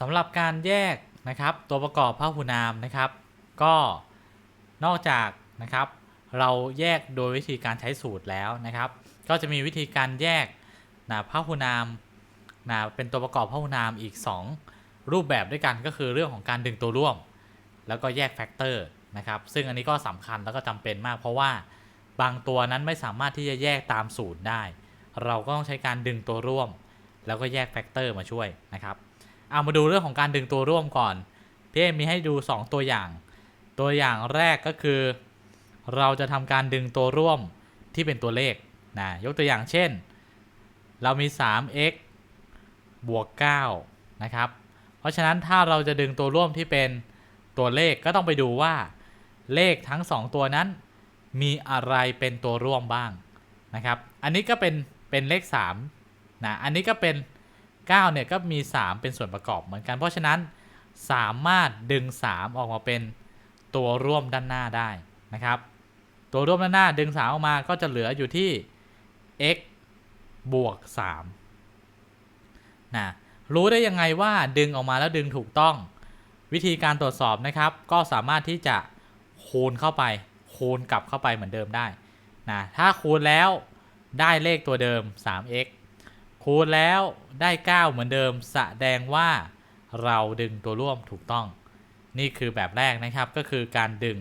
สำหรับการแยกนะครับตัวประกอบพหูนามนะครับ ก็นอกจากนะครับ เราแยกโดยวิธีการใช้สูตรแล้วนะครับ ก็จะมีวิธีการแยกนะพหูนามนะเป็นตัวประกอบพหูนามอีก 2 รูปแบบด้วยกันก็คือเรื่องของการดึงตัวร่วม แล้วก็แยกแฟกเตอร์นะครับซึ่งอันนี้ก็สำคัญแล้วก็จำเป็นมาก เพราะว่าบางตัวนั้นไม่สามารถที่จะแยกตามสูตรได้ เราก็ต้องใช้การดึงตัวร่วม แล้วก็แยกแฟกเตอร์มาช่วยนะครับ เอามาดูเรื่องของการดึงตัวร่วมก่อนพี่เอมีให้ดู 2 ตัวอย่าง ตัวอย่างแรกก็คือ เราจะทำการดึงตัวร่วมที่เป็นตัวเลขนะยกตัวอย่างเช่น เรามี 3x บวก 9 นะครับ เพราะฉะนั้นถ้าเราจะดึงตัวร่วมที่เป็นตัวเลขก็ต้องไปดูว่า เลขทั้ง 2 ตัวนั้น มีอะไรเป็นตัวร่วมบ้างนะครับ อันนี้ก็เป็นเป็นเลข3นะ อันนี้ก็เป็น 9เนี่ยก็มี 3 เป็นส่วนประกอบเหมือนกัน เพราะฉะนั้นสามารถดึง 3 ออกมาเป็นตัวร่วมด้านหน้าได้นะครับ ตัวร่วมด้านหน้าดึง 3 ออกมาก็จะเหลืออยู่ที่ x บวก3นะรู้ได้ยังไงว่าดึงออกมาแล้วดึงถูกต้อง วิธีการตรวจสอบนะครับ ก็สามารถที่จะคูณเข้าไป คูณกลับเข้าไปเหมือนเดิมได้นะถ้าคูณแล้วได้เลขตัวเดิม 3x คูณแล้วได้ 9 เหมือนเดิมแสดงว่าเราดึงตัวร่วมถูกต้อง นี่คือแบบแรกนะครับก็คือการดึง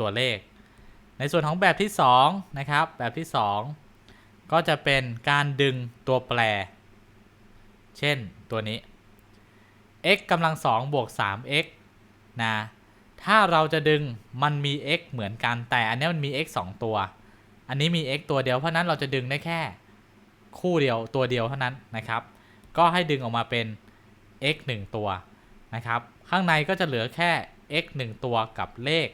ตัวเลข ในส่วนของแบบที่2นะครับแบบที่ 2 ก็จะเป็นการดึงตัวแปร เช่นตัวนี้ x กำลัง2บวก 3x นะถ้าเราจะดึงมันมี x เหมือนกันแต่อันนี้มันมี x 2 ตัว อันนี้มี x ตัวเดียวเพราะนั้นเราจะดึงได้แค่ คู่เดียวตัวเดียวเท่านั้นนะครับ ก็ให้ดึงออกมาเป็น x 1 ตัวนะครับ ข้างในก็จะเหลือแค่ x 1 ตัวกับเลข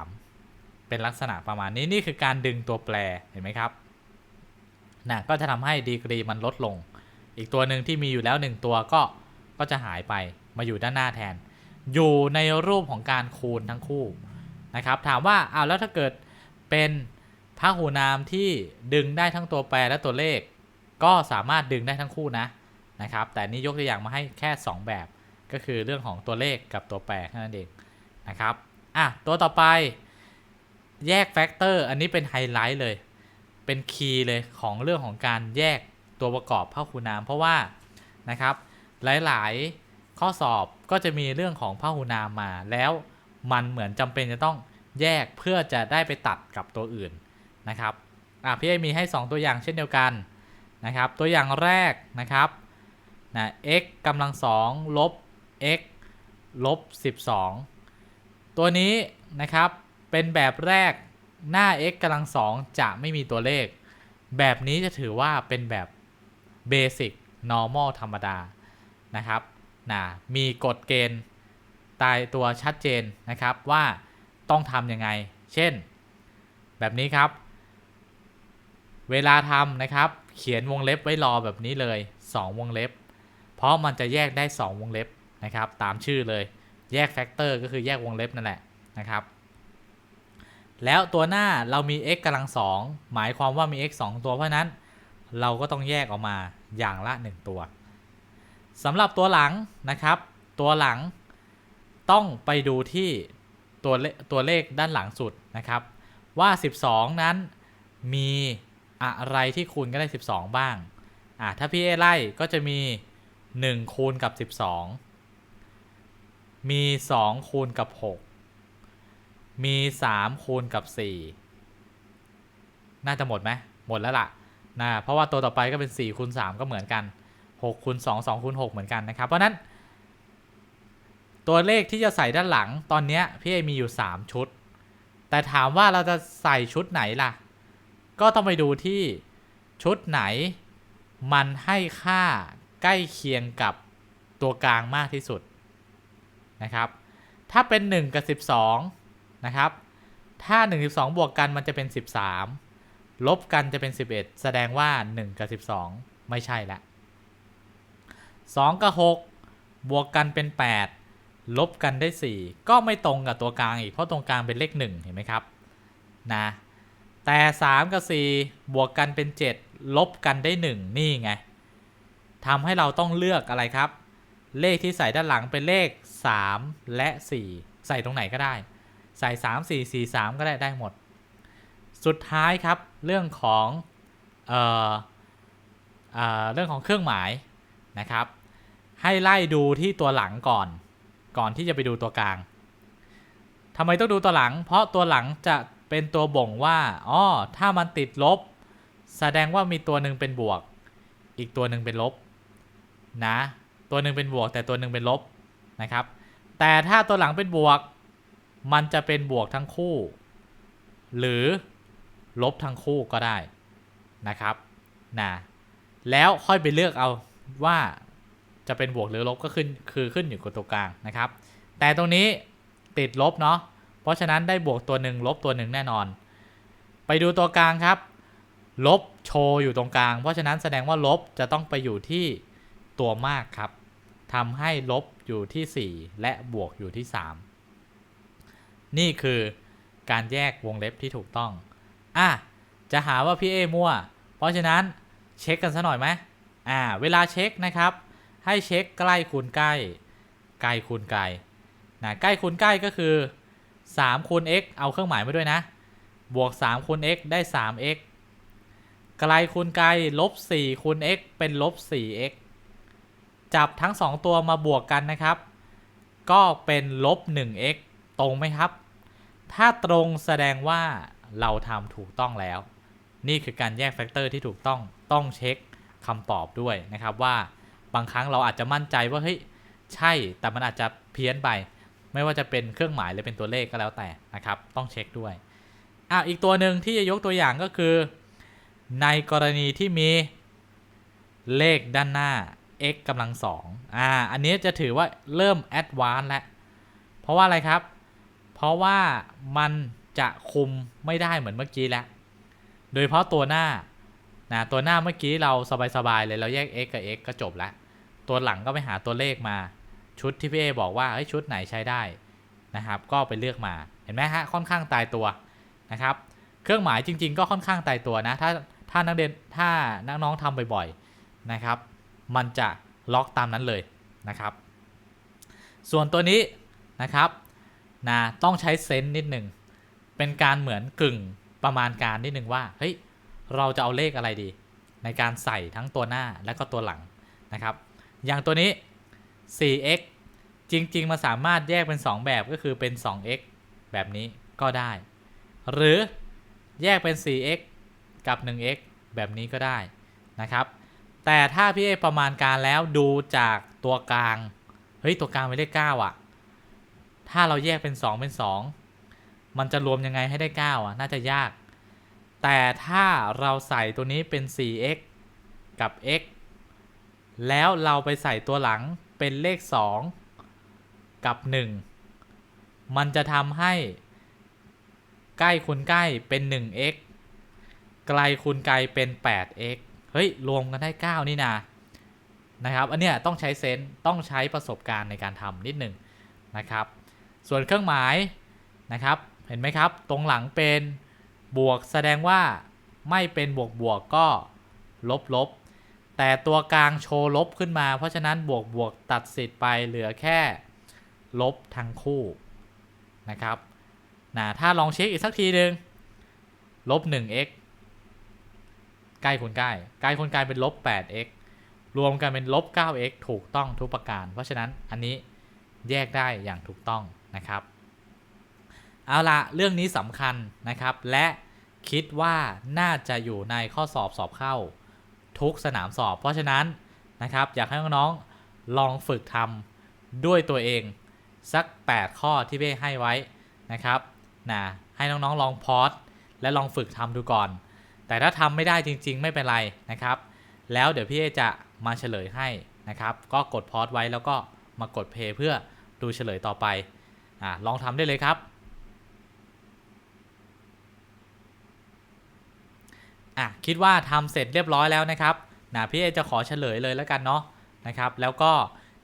3 เป็นลักษณะประมาณนี้ นี่คือการดึงตัวแปรเห็นไหมครับนะก็จะทำให้ดีกรีมันลดลง อีกตัวหนึ่งที่มีอยู่แล้ว 1 ตัวก็ก็จะหายไปมาอยู่ด้านหน้าแทน อยู่ในรูปของการคูณทั้งคู่นะครับ ถามว่าเอาแล้วถ้าเกิดเป็น พหูนามที่ดึงได้ทั้งตัวแปรและตัวเลข ก็สามารถดึงได้ทั้งคู่นะนะครับ แต่นี้ยกตัวอย่างมาให้แค่ 2 แบบ ก็คือเรื่องของตัวเลขกับตัวแปรแค่นั้นเองนะครับอะตัวต่อไปแยกแฟกเตอร์อันนี้เป็นไฮไลท์เลย เป็นคีย์เลยของเรื่องของการแยกตัวประกอบพหูนาม เพราะว่านะครับหลายๆข้อสอบก็จะมีเรื่องของพหูนามมา แล้วมันเหมือนจำเป็นจะต้องแยกเพื่อจะได้ไปตัดกับตัวอื่น นะครับอะพี่ไอมีให้ 2 ตัวอย่างเช่นเดียวกันนะครับตัวอย่างแรกนะครับนะ x กำลัง2ลบ x ลบ 12 ตัวนี้นะครับเป็นแบบแรกหน้า x กำลัง2จะไม่มีตัวเลข แบบนี้จะถือว่าเป็นแบบเบสิก normal ธรรมดานะครับนะมีกฎเกณฑ์ตายตัวชัดเจนนะครับว่าต้องทำยังไง เช่น แบบนี้ครับ เวลาทำนะครับ เขียนวงเล็บไว้รอแบบนี้เลย 2 วงเล็บ เพราะมันจะแยกได้ 2 วงเล็บนะครับ ตามชื่อเลย แยกแฟกเตอร์ก็คือแยกวงเล็บนั่นแหละนะครับ แล้วตัวหน้าเรามี x กำลัง 2 หมายความว่ามี x 2 ตัวเพราะนั้น เราก็ต้องแยกออกมาอย่างละ 1 ตัวสำหรับตัวหลังนะครับ ตัวหลังต้องไปดูที่ตัวเลตัวเลขด้านหลังสุดนะครับ ว่า 12 นั้นมี อะไรที่คูณก็ได้ 12 บ้าง อ่าถ้าพี่เอไล่ก็จะมี 1 คูณกับ 12 มี 2 คูณกับ 6 มี 3 คูณกับ 4 น่าจะหมดไหมหมดแล้วล่ะนะเพราะว่าตัวต่อไปก็เป็น 4คูณ3ก็เหมือนกัน 6คูณ2 2คูณ6เหมือนกันนะครับ เพราะนั้น ตัวเลขที่จะใส่ด้านหลังตอนนี้พี่เอมีอยู่ 3 ชุด แต่ถามว่าเราจะใส่ชุดไหนล่ะ ก็ต้องไปดูที่ชุดไหนมันให้ค่าใกล้เคียงกับตัวกลางมากที่สุดนะครับ ถ้าเป็น 1 กับ 12 นะครับ ถ้า 1 12 บวกกันมันจะเป็น 13 ลบกันจะเป็น 11 แสดงว่า 1 กับ 12 ไม่ใช่ละ2กับ 6 บวกกันเป็น 8 ลบกันได้ 4 ก็ไม่ตรงกับตัวกลางอีก เพราะตรงกลางเป็นเลข 1 เห็นไหมครับ นะ แต่ 3 กับ 4 บวกกันเป็น 7 ลบกันได้ 1 นี่ไงทำให้เราต้องเลือกอะไรครับ เลขที่ใส่ด้านหลังเป็นเลข 3 และ 4 ใส่ตรงไหนก็ได้ ใส่ 3 4 4 3 ก็ได้ได้หมด สุดท้ายครับเรื่องของเอ่อเอ่อเรื่องของเครื่องหมายนะครับ ให้ไล่ดูที่ตัวหลังก่อน ก่อนที่จะไปดูตัวกลางทำไมต้องดูตัวหลัง เพราะตัวหลังจะ เป็นตัวบ่งว่าอ๋อถ้ามันติดลบ แสดงว่ามีตัวหนึ่งเป็นบวก อีกตัวหนึ่งเป็นลบนะ ตัวหนึ่งเป็นบวก แต่ตัวหนึ่งเป็นลบนะครับ แต่ถ้าตัวหลังเป็นบวก มันจะเป็นบวกทั้งคู่ หรือลบทั้งคู่ก็ได้นะครับนะแล้วค่อยไปเลือกเอาว่าจะเป็นบวกหรือลบก็ขึ้นคือขึ้นอยู่กับตัวกลางนะครับ แต่ตรงนี้ติดลบเนาะ เพราะฉะนั้นได้บวกตัวหนึ่งลบตัวหนึ่งแน่นอน ไปดูตัวกลางครับ ลบโชว์อยู่ตรงกลาง เพราะฉะนั้นแสดงว่าลบจะต้องไปอยู่ที่ตัวมากครับทำให้ลบอยู่ที่ 4 และบวกอยู่ที่ 3 นี่คือการแยกวงเล็บที่ถูกต้อง อะ จะหาว่าพี่เอมั่ว เพราะฉะนั้นเช็คกันซะหน่อยไหมอ่า เวลาเช็คนะครับ ให้เช็คใกล้คูณใกล้ ไกลคูณไกลนะใกล้คูณใกล้ก็คือ 3คูณ x เอาเครื่องหมายมาด้วยนะ บวก3คูณ x ได้ 3x ไกลคูณไกลลบ4คูณ x เป็นลบ 4x จับทั้ง 2 ตัวมาบวกกันนะครับ ก็เป็นลบ 1x ตรงไหมครับ ถ้าตรงแสดงว่าเราทำถูกต้องแล้ว นี่คือการแยกแฟกเตอร์ที่ถูกต้องต้องเช็คคำตอบด้วยนะครับว่าบางครั้งเราอาจจะมั่นใจว่าเฮ้ยใช่แต่มันอาจจะเพี้ยนไป ไม่ว่าจะเป็นเครื่องหมายหรือเป็นตัวเลขก็แล้วแต่นะครับ ต้องเช็คด้วยอะอีกตัวหนึ่งที่จะยกตัวอย่างก็คือ ในกรณีที่มีเลขด้านหน้า x กำลังสองอ่า อันนี้จะถือว่าเริ่ม advanced แล้ว เพราะว่าอะไรครับ เพราะว่ามันจะคุมไม่ได้เหมือนเมื่อกี้แล้ว โดยเฉพาะตัวหน้า นะ ตัวหน้าเมื่อกี้เราสบายๆเลย เราแยก x กับ x ก็จบแล้ว ตัวหลังก็ไปหาตัวเลขมา ชุดที่พี่เอบอกว่าเฮ้ยชุดไหนใช้ได้นะครับ ก็ไปเลือกมาเห็นไหมฮะค่อนข้างตายตัวนะครับ เครื่องหมายจริง ๆ ก็ค่อนข้างตายตัวนะ ถ้าถ้านักเรียนถ้านักน้องทำบ่อยๆนะครับ มันจะล็อกตามนั้นเลยนะครับ ส่วนตัวนี้นะครับนะต้องใช้เซนส์นิดหนึ่งเป็นการเหมือนกึ่งประมาณการนิดหนึ่งว่าเฮ้ยเราจะเอาเลขอะไรดี ในการใส่ทั้งตัวหน้าและก็ตัวหลังนะครับ อย่างตัวนี้ 4x จริง ๆมาสามารถแยกเป็น 2 แบบก็คือเป็น 2x แบบนี้ก็ได้ หรือแยกเป็น 4x กับ 1x แบบนี้ก็ได้นะครับ แต่ถ้าพี่เอประมาณการแล้วดูจากตัวกลาง เฮ้ย ตัวกลางเป็นเลข9อะ ถ้าเราแยกเป็น 2 เป็น 2 มันจะรวมยังไงให้ได้ 9 อะ น่าจะยาก แต่ถ้าเราใส่ตัวนี้เป็น 4x กับ x แล้วเราไปใส่ตัวหลัง เป็นเลข 2 กับ 1 มันจะทำให้ใกล้คูณใกล้เป็น 1x ไกลคูณไกลเป็น 8x เฮ้ย รวมกันได้ 9 นี่นานะครับ อันเนี้ยต้องใช้เซนส์ต้องใช้ประสบการณ์ในการทำนิดหนึ่งนะครับ ส่วนเครื่องหมายนะครับ เห็นไหมครับ ตรงหลังเป็นบวกแสดงว่าไม่เป็นบวกบวกก็ลบลบ แต่ตัวกลางโชว์ลบขึ้นมา เพราะฉะนั้นบวกบวกตัดสิทธิ์ไปเหลือแค่ลบทั้งคู่นะครับนะถ้าลองเช็คอีกสักทีหนึ่งลบ 1x ใกล้คูณใกล้ใกล้คูณใกล้เป็นลบ 8x รวมกันเป็นลบ 9x ถูกต้องทุกประการ เพราะฉะนั้นอันนี้แยกได้อย่างถูกต้องนะครับ เอาละเรื่องนี้สำคัญนะครับ และคิดว่าน่าจะอยู่ในข้อสอบสอบเข้า ทุกสนามสอบ เพราะฉะนั้นนะครับ อยากให้น้องๆลองฝึกทำด้วยตัวเองสัก 8 ข้อที่เบ้ให้ไว้นะครับนะให้น้องๆลองพอสและลองฝึกทำดูก่อน แต่ถ้าทำไม่ได้จริง ๆ ไม่เป็นไรนะครับ แล้วเดี๋ยวพี่เอจะมาเฉลยให้นะครับ ก็กดพอสไว้แล้วก็มากดเพย์เพื่อดูเฉลยต่อไปอ่าลองทำได้เลยครับ อะคิดว่าทำเสร็จเรียบร้อยแล้วนะครับนะพี่เอจะขอเฉลยเลยแล้วกันเนาะนะครับ แล้วก็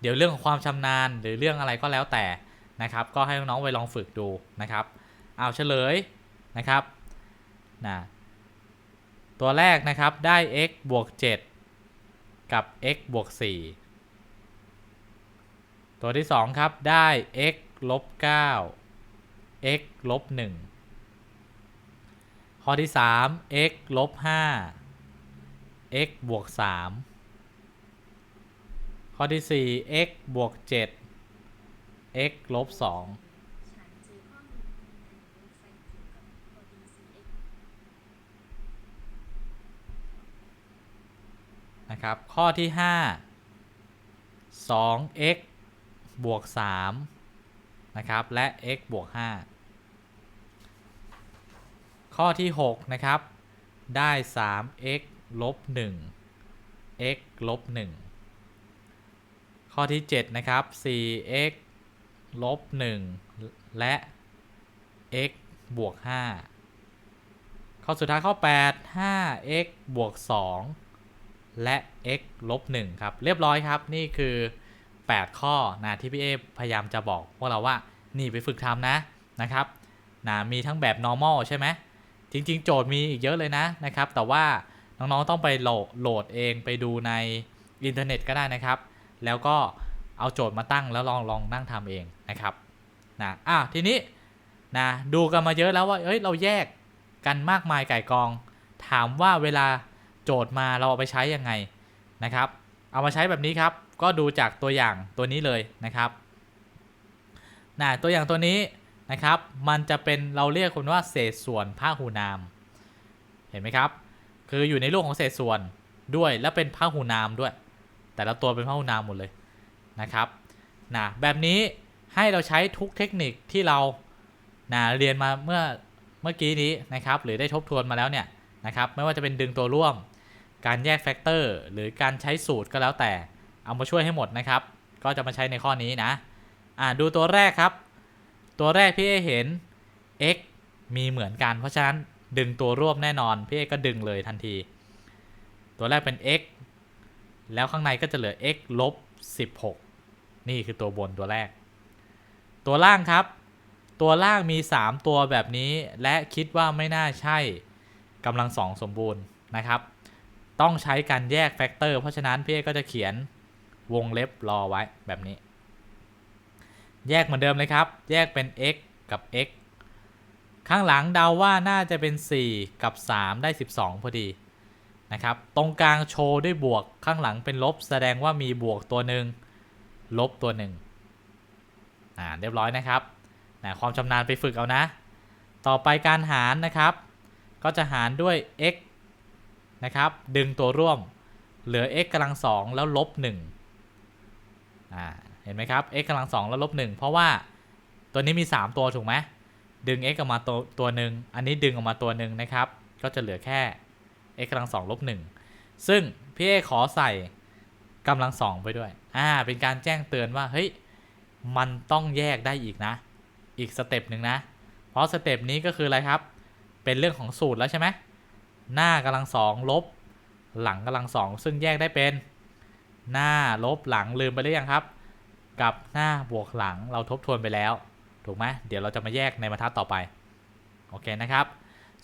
เดี๋ยวเรื่องของความชำนาญหรือเรื่องอะไรก็แล้วแต่นะครับ ก็ให้น้องๆไปลองฝึกดูนะครับเอาเฉลยนะครับนะตัวแรกนะครับได้ x บวก 7 กับ x บวก 4 ตัวที่ 2 ครับ ได้ x ลบ 9 x ลบ 1 ข้อที่ 3 x ลบ5 x บวก 3 ข้อที่ 4 x บวก 7 x ลบ2ฉันเจอข้อมูลบไซต์เกี่ยวกับตัว DCX นะครับ ข้อที่ 5 2x บวก 3 นะครับ และ x บวก 5 ข้อที่ 6 นะครับ ได้ 3x ลบ 1 x ลบ 1 ข้อที่ 7 นะครับ 4x ลบ 1 และ x บวก 5 ข้อสุดท้ายข้อ 8 5x บวก 2 และ x ลบ 1 ครับ เรียบร้อยครับ นี่คือ 8 ข้อนะที่พี่เอพยายามจะบอกพวกเราว่า นี่ไปฝึกทำนะนะครับนะมีทั้งแบบ normal ใช่ไหม จริง ๆ โจทย์มีอีกเยอะเลยนะนะครับ แต่ว่าน้องๆต้องไปโหลดโหลดเองไปดูในอินเทอร์เน็ตก็ได้นะครับ แล้วก็เอาโจทย์มาตั้งแล้วลองลองนั่งทำเองนะครับนะอะทีนี้นะดูกันมาเยอะแล้วว่าเอ้ยเราแยกกันมากมายไก่กอง ถามว่าเวลาโจทย์มาเราเอาไปใช้ยังไงนะครับ เอามาใช้แบบนี้ครับ ก็ดูจากตัวอย่างตัวนี้เลยนะครับนะตัวอย่างตัวนี้ นะครับ มันจะเป็นเราเรียกคนว่าเศษส่วนพหูนาม เห็นไหมครับ คืออยู่ในรูปของเศษส่วนด้วยและเป็นพหูนามด้วย แต่ละตัวเป็นพหูนามหมดเลยนะครับนะแบบนี้ให้เราใช้ทุกเทคนิคที่เรานะเรียนมาเมื่อเมื่อกี้นี้นะครับ หรือได้ทบทวนมาแล้วเนี่ยนะครับ ไม่ว่าจะเป็นดึงตัวร่วม การแยกแฟกเตอร์ หรือการใช้สูตรก็แล้วแต่ เอามาช่วยให้หมดนะครับ ก็จะมาใช้ในข้อนี้นะ อ่าดูตัวแรกครับ ตัวแรกพี่เอเห็น x มีเหมือนกัน เพราะฉะนั้นดึงตัวร่วมแน่นอน พี่เอก็ดึงเลยทันที ตัวแรกเป็น x แล้วข้างในก็จะเหลือ x ลบ 16 นี่คือตัวบนตัวแรก ตัวล่างครับ ตัวล่างมี 3 ตัวแบบนี้ และคิดว่าไม่น่าใช่กำลังสองสมบูรณ์นะครับ ต้องใช้การแยกแฟกเตอร์ เพราะฉะนั้นพี่เอก็จะเขียนวงเล็บรอไว้แบบนี้ แยกเหมือนเดิมเลยครับ แยกเป็น x กับ x ข้างหลังเดาว่าน่าจะเป็น 4 กับ 3 ได้ 12 พอดีนะครับ ตรงกลางโชว์ด้วยบวกข้างหลังเป็นลบ แสดงว่ามีบวกตัวหนึ่งลบตัวหนึ่งอ่าเรียบร้อยนะครับนะความชำนาญไปฝึกเอานะ ต่อไปการหารนะครับ ก็จะหารด้วย x นะครับ ดึงตัวร่วม เหลือ x กำลังสองแล้วลบ1อ่า เห็นไหมครับ x กำลังสองแล้วลบ1เพราะว่าตัวนี้มี 3 ตัวถูกไหมดึง x ออกมาตัวตัวหนึ่งอันนี้ดึงออกมาตัวหนึ่งนะครับ ก็จะเหลือแค่ x กำลังสองลบ1ซึ่งพี่เอขอใส่กำลังสองไปด้วย อ่า เป็นการแจ้งเตือนว่า เฮ้ย มันต้องแยกได้อีกนะ อีกสเต็ปหนึ่งนะ เพราะสเต็ปนี้ก็คืออะไรครับ เป็นเรื่องของสูตรแล้วใช่ไหม หน้ากำลังสองลบ หลังกำลังสองซึ่งแยกได้เป็น หน้าลบหลังลืมไปหรือยังครับ กับหน้าบวกหลังเราทบทวนไปแล้ว ถูกไหมเดี๋ยวเราจะมาแยกในบรรทัดต่อไป โอเคนะครับ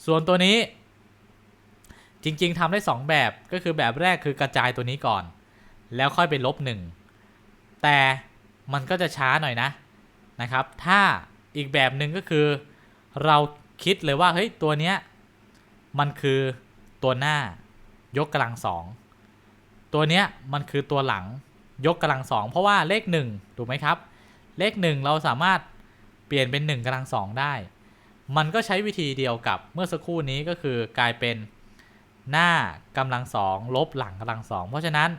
ส่วนตัวนี้ จริงๆทำได้ 2 แบบก็คือแบบแรกคือกระจายตัวนี้ก่อน แล้วค่อยไปลบ 1 แต่มันก็จะช้าหน่อยนะนะครับ ถ้าอีกแบบหนึ่งก็คือ เราคิดเลยว่าเฮ้ยตัวเนี้ยมันคือตัวหน้ายกกำลังสองตัวเนี้ยมันคือตัวหลัง ยกกำลังสองเพราะว่าเลข1ถูกไหมครับ เลข 1 เราสามารถเปลี่ยนเป็น1กำลังสองได้ มันก็ใช้วิธีเดียวกับเมื่อสักครู่นี้ก็คือกลายเป็นหน้ากำลังสองลบหลังกำลังสองเพราะฉะนั้น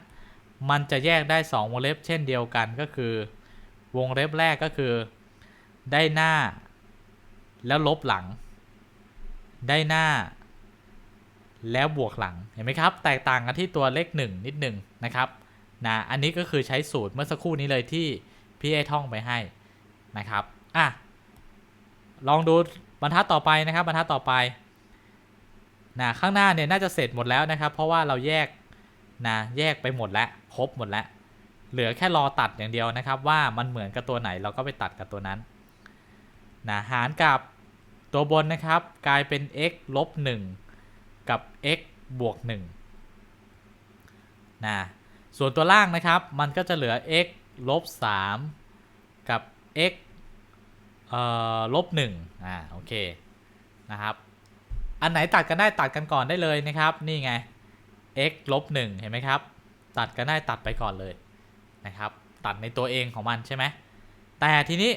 มันจะแยกได้ 2 วงเล็บเช่นเดียวกันก็คือ วงเล็บแรกก็คือ ได้หน้า แล้วลบหลัง ได้หน้า แล้วบวกหลังเห็นไหมครับ แตกต่างกันที่ตัวเลขหนึ่งนิดหนึ่งนะครับ นะอันนี้ก็คือใช้สูตรเมื่อสักครู่นี้เลยที่พี่ไอท่องไปให้นะครับอะลองดูบรรทัดต่อไปนะครับบรรทัดต่อไปนะข้างหน้าเนี่ยน่าจะเสร็จหมดแล้วนะครับ เพราะว่าเราแยกนะแยกไปหมดแล้วครบหมดแล้ว เหลือแค่รอตัดอย่างเดียวนะครับ ว่ามันเหมือนกับตัวไหนเราก็ไปตัดกับตัวนั้นนะหารกับตัวบนนะครับ กลายเป็น x ลบ1กับ x บวก1นะ ส่วนตัวล่างนะครับ มันก็จะเหลือ x ลบ3กับ x เอ่อลบหนึ่งอ่าโอเคนะครับ อันไหนตัดกันได้ตัดกันก่อนได้เลยนะครับ นี่ไง x ลบหนึ่งเห็นไหมครับ ตัดกันได้ตัดไปก่อนเลยนะครับ ตัดในตัวเองของมันใช่ไหมแต่ทีนี้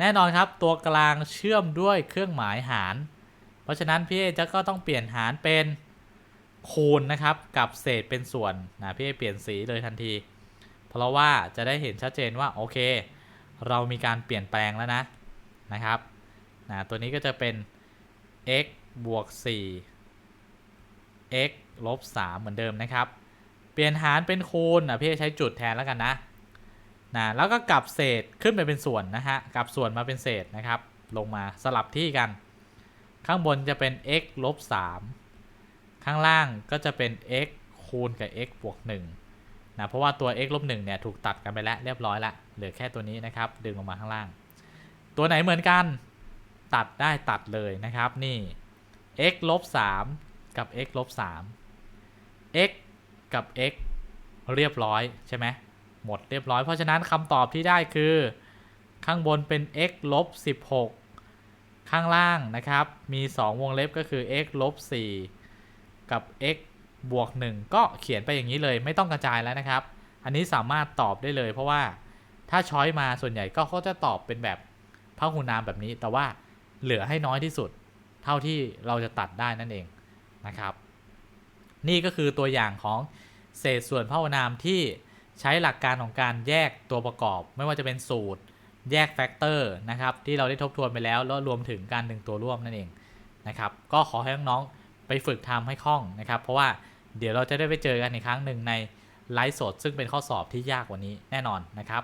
แน่นอนครับตัวกลางเชื่อมด้วยเครื่องหมายหาร เพราะฉะนั้นพี่เอจะก็ต้องเปลี่ยนหารเป็น คูณนะครับกับเศษเป็นส่วนนะพี่เอเปลี่ยนสีเลยทันที เพราะว่าจะได้เห็นชัดเจนว่าโอเค เรามีการเปลี่ยนแปลงแล้วนะนะครับนะตัวนี้ก็จะเป็น x บวก 4 x ลบ 3 เหมือนเดิมนะครับ เปลี่ยนหารเป็นคูณนะพี่ใช้จุดแทนแล้วกันนะนะแล้วก็กลับเศษขึ้นไปเป็นส่วนนะฮะกลับส่วนมาเป็นเศษนะครับ ลงมาสลับที่กัน ข้างบนจะเป็น x ลบ3 ข้างล่างก็จะเป็น x คูณกับ x บวก1นะเพราะว่าตัว x ลบ1เนี่ยถูกตัดกันไปแล้วเรียบร้อยละเหลือแค่ตัวนี้นะครับ ดึงลงมาข้างล่าง ตัวไหนเหมือนกันตัดได้ตัดเลยนะครับนี่ x ลบ3กับ x ลบ3 x กับ x เรียบร้อยใช่ไหมหมดเรียบร้อย เพราะฉะนั้นคำตอบที่ได้คือข้างบนเป็น x ลบ16 ข้างล่างนะครับ มี 2 วงเล็บก็คือ x ลบ4 กับ x บวก 1 ก็เขียนไปอย่างนี้เลยไม่ต้องกระจายแล้วนะครับ อันนี้สามารถตอบได้เลย เพราะว่าถ้าช้อยมาส่วนใหญ่ก็เขาจะตอบเป็นแบบพหุนามแบบนี้ แต่ว่าเหลือให้น้อยที่สุด เท่าที่เราจะตัดได้นั่นเองนะครับ นี่ก็คือตัวอย่างของเศษส่วนพหุนามที่ใช้หลักการของการแยกตัวประกอบ ไม่ว่าจะเป็นสูตร แยกแฟกเตอร์นะครับที่เราได้ทบทวนไปแล้วแล้วรวมถึงการดึงตัวร่วมนั่นเองนะครับ ก็ขอให้น้องๆ ไปฝึกทำให้คล่องนะครับ เพราะว่าเดี๋ยวเราจะได้ไปเจอกันอีกครั้งหนึ่งในไลฟ์สด ซึ่งเป็นข้อสอบที่ยากกว่านี้แน่นอนนะครับ